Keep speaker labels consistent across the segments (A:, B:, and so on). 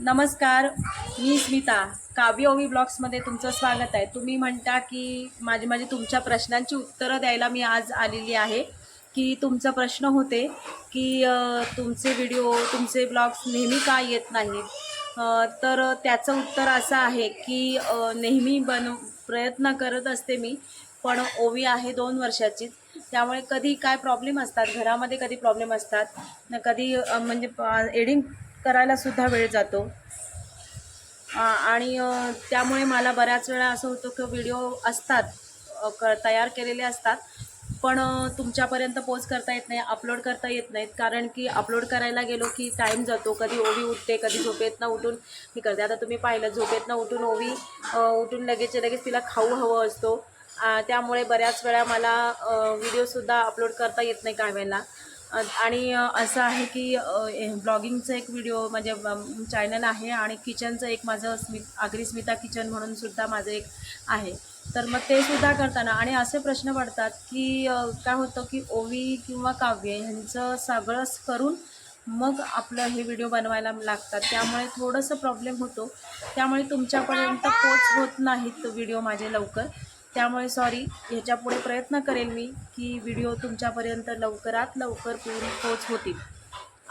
A: नमस्कार मी स्मिता. काव्य ओवी ब्लॉग्समध्ये तुमचं स्वागत आहे. तुम्ही म्हणता की माझी माझे तुमच्या प्रश्नांची उत्तरं द्यायला मी आज आलेली आहे. की तुमचा प्रश्न होते की तुमचे व्हिडिओ तुमचे ब्लॉग्स नेहमी का येत नाहीत? तर त्याचं उत्तर असं आहे की नेहमी बन प्रयत्न करत असते मी पण ओवी आहे दोन वर्षाचीच त्यामुळे कधी काय प्रॉब्लेम असतात घरामध्ये कधी प्रॉब्लेम असतात कधी म्हणजे एडिंग करायला सुद्धा वेळ जातो. आणि त्यामुळे मला बऱ्याच वेळा असं होतं की व्हिडिओ असतात क तयार केलेले असतात पण तुमच्यापर्यंत पोच करता येत नाही अपलोड करता येत नाहीत कारण की अपलोड करायला गेलो की टाईम जातो कधी ओवी उठते कधी झोपेतनं उठून मी करते. आता तुम्ही पाहिलं झोपेतनं उठून ओवी उठून लगेच लगेच तिला खाऊ हवं असतो. त्यामुळे बऱ्याच वेळा मला व्हिडिओसुद्धा अपलोड करता येत नाही काय वेळेला. आणि असं आहे की ब्लॉगिंगचं एक व्हिडिओ म्हणजे चॅनल आहे आणि किचनचं एक माझं स्मित आगरी स्मिता किचन म्हणूनसुद्धा माझं एक आहे. तर मग ते सुद्धा करताना आणि असे प्रश्न पडतात की काय होतं की ओवी किंवा काव्य ह्यांचं सगळंच करून मग आपलं हे व्हिडिओ बनवायला लागतात. त्यामुळे थोडंसं प्रॉब्लेम होतो. त्यामुळे तुमच्यापर्यंत पोच होत नाहीत व्हिडिओ माझे लवकर. त्यामुळे सॉरी ह्याच्यापुढे प्रयत्न करेल मी की व्हिडिओ तुमच्यापर्यंत लवकरात लवकर पूर्ण पोच होतील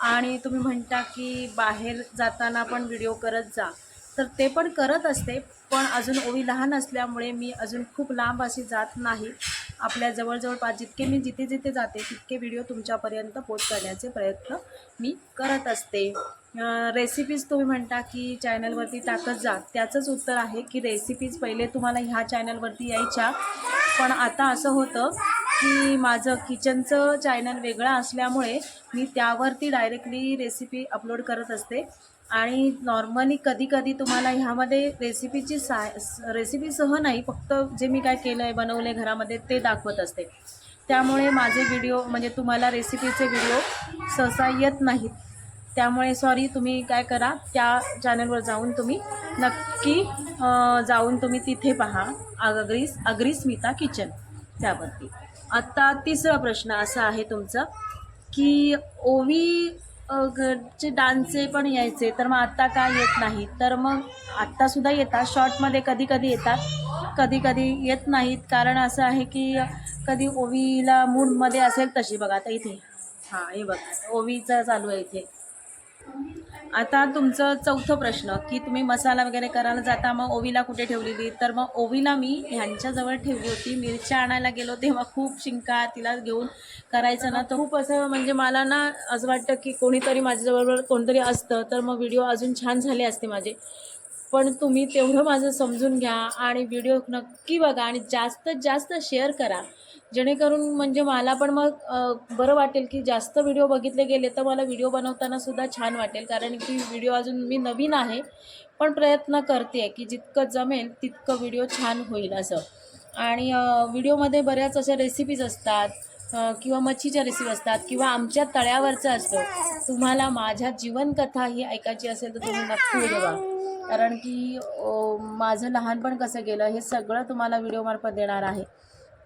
A: आणि तुम्ही म्हणता की बाहेर जाताना पण व्हिडिओ करत जा. तर ते पण करत असते पण अजून ओवी लहान असल्यामुळे मी अजून खूप लांब अशी जात नाही. आपल्या जवळजवळ जितके मी जिथे जिथे जाते तितके व्हिडिओ तुमच्यापर्यंत पोच करण्याचे प्रयत्न मी करत असते. रेसिपीज तुम्ही म्हणता की चॅनलवरती टाकत जा. त्याचंच उत्तर आहे की रेसिपीज पहिले तुम्हाला ह्या चॅनलवरती यायच्या. पण आता असं होतं की माझं किचनचं चॅनल वेगळं असल्यामुळे मी त्यावरती डायरेक्टली रेसिपी अपलोड करत असते. आणि नॉर्मली कधीकधी तुम्हाला ह्यामध्ये रेसिपीची साय रेसिपीसह नाही फक्त जे मी काय केलं आहे बनवलं आहे घरामध्ये ते दाखवत असते. त्यामुळे माझे व्हिडिओ म्हणजे तुम्हाला रेसिपीचे व्हिडिओ सहसा येत नाहीत. त्यामुळे सॉरी तुम्ही काय करा त्या चॅनलवर जाऊन तुम्ही नक्की जाऊन तुम्ही तिथे पहा अग्रीस अग्री स्मिता किचन त्यावरती. आत्ता तिसरा प्रश्न असा आहे तुमचा की ओवी चे घरचे डान्सचे पण यायचे तर मग आत्ता काय येत नाही? तर मग आत्तासुद्धा येतात शॉर्टमध्ये कधी कधी येतात कधी कधी येत नाहीत. कारण असं आहे की कधी ओवीला मूडमध्ये असेल तशी बघा आता इथे. हां हे बघा ओवीचं चालू आहे इथे. आता तुमचं चौथं प्रश्न की तुम्ही मसाला वगैरे करायला जाता मग ओवीला कुठे ठेवलेली? तर मग ओवीला मी ह्यांच्याजवळ ठेवली होती. मिरच्या आणायला गेलो तेव्हा खूप शिंका तिला घेऊन करायचं ना तर खूप असं म्हणजे मला ना असं वाटतं की कोणीतरी माझ्याजवळ कोणतरी असतं तर मग व्हिडिओ अजून छान झाले असते माझे. पण तुम्ही तेवढं माझं समजून घ्या आणि व्हिडिओ नक्की बघा आणि जास्तीत जास्त शेअर करा. जेणेकरून म्हणजे मला पण मग बरं वाटेल की जास्त व्हिडिओ बघितले गेले तर मला व्हिडिओ बनवताना सुद्धा छान वाटेल. कारण की व्हिडिओ अजून मी नवीन आहे पण प्रयत्न करते आहे की जितकं जमेल तितकं व्हिडिओ छान होईल असं. आणि व्हिडिओमध्ये बऱ्याच अशा रेसिपीज असतात किंवा मच्छीच्या रेसिपी असतात किंवा आमच्या तळ्यावरचं असतं. तुम्हाला माझ्या जीवनकथा ही ऐकायची असेल तर तुम्ही नक्की व्हिडिओ बघा. कारण की माझं लहानपण कसं गेलं हे सगळं तुम्हाला व्हिडिओमार्फत देणार आहे.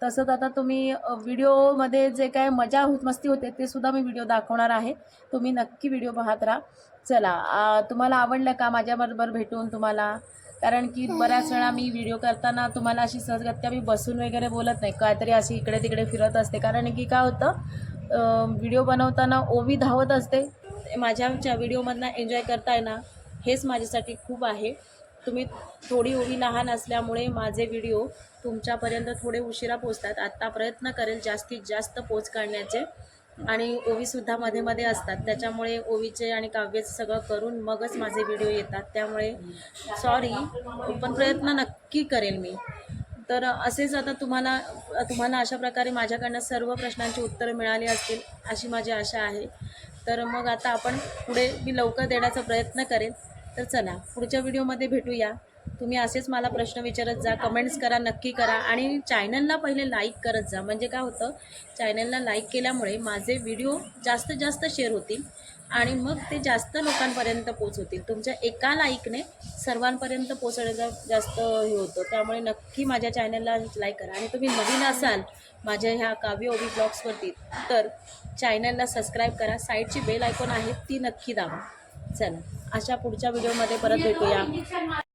A: तसंच आता तुम्ही व्हिडिओमध्ये जे काय मजा होत मस्ती होते ते सुद्धा मी व्हिडिओ दाखवणार आहे. तुम्ही नक्की व्हिडिओ पाहत राहा. चला तुम्हाला आवडलं का माझ्याबरोबर भेटून तुम्हाला? कारण की बऱ्याच वेळा मी व्हिडिओ करताना तुम्हाला अशी सहजगत्या मी बसून वगैरे बोलत नाही. काहीतरी अशी इकडे तिकडे फिरत असते. कारण की काय होतं व्हिडिओ बनवताना ओवी धावत असते. माझ्या व्हिडिओमधनं एन्जॉय करताय ना हेच माझ्यासाठी खूप आहे. तुम्ही थोडी ओवी लहान असल्यामुळे माझे व्हिडिओ तुमच्यापर्यंत थोडे उशिरा पोचतात आत्ता प्रयत्न करेल जास्तीत जास्त पोच काढण्याचे आणि ओवीसुद्धा मध्ये मध्ये असतात. त्याच्यामुळे ओवीचे आणि काव्याचं सगळं करून मगच माझे व्हिडिओ येतात. त्यामुळे सॉरी पण प्रयत्न नक्की करेल मी. तर असेच आता तुम्हाला तुम्हाला अशा प्रकारे माझ्याकडनं सर्व प्रश्नांची उत्तरं मिळाली असतील अशी माझी आशा आहे. तर मग आता आपण पुढे मी लवकर देण्याचा प्रयत्न करेन. तर चला पुढच्या व्हिडिओमध्ये भेटूया. तुम्ही असेच मला प्रश्न विचारत जा कमेंट्स करा नक्की करा आणि चॅनलला पहिले लाईक करत जा. म्हणजे काय होतं चॅनलला लाईक केल्यामुळे माझे व्हिडिओ जास्तीत जास्त शेअर होतील आणि मग ते जास्त लोकांपर्यंत पोचवतील तुमच्या एका लाईकने सर्वांपर्यंत पोचण्याचा जास्त हे होतं. त्यामुळे नक्की माझ्या चॅनलला लाईक करा. आणि तुम्ही नवीन असाल माझ्या ह्या काव्य ओबी ब्लॉग्सवरती तर चॅनलला सबस्क्राईब करा. साईडची बेल आयकॉन आहे ती नक्की दाबा. चला. अशा पुढच्या व्हिडिओमध्ये परत भेटूया.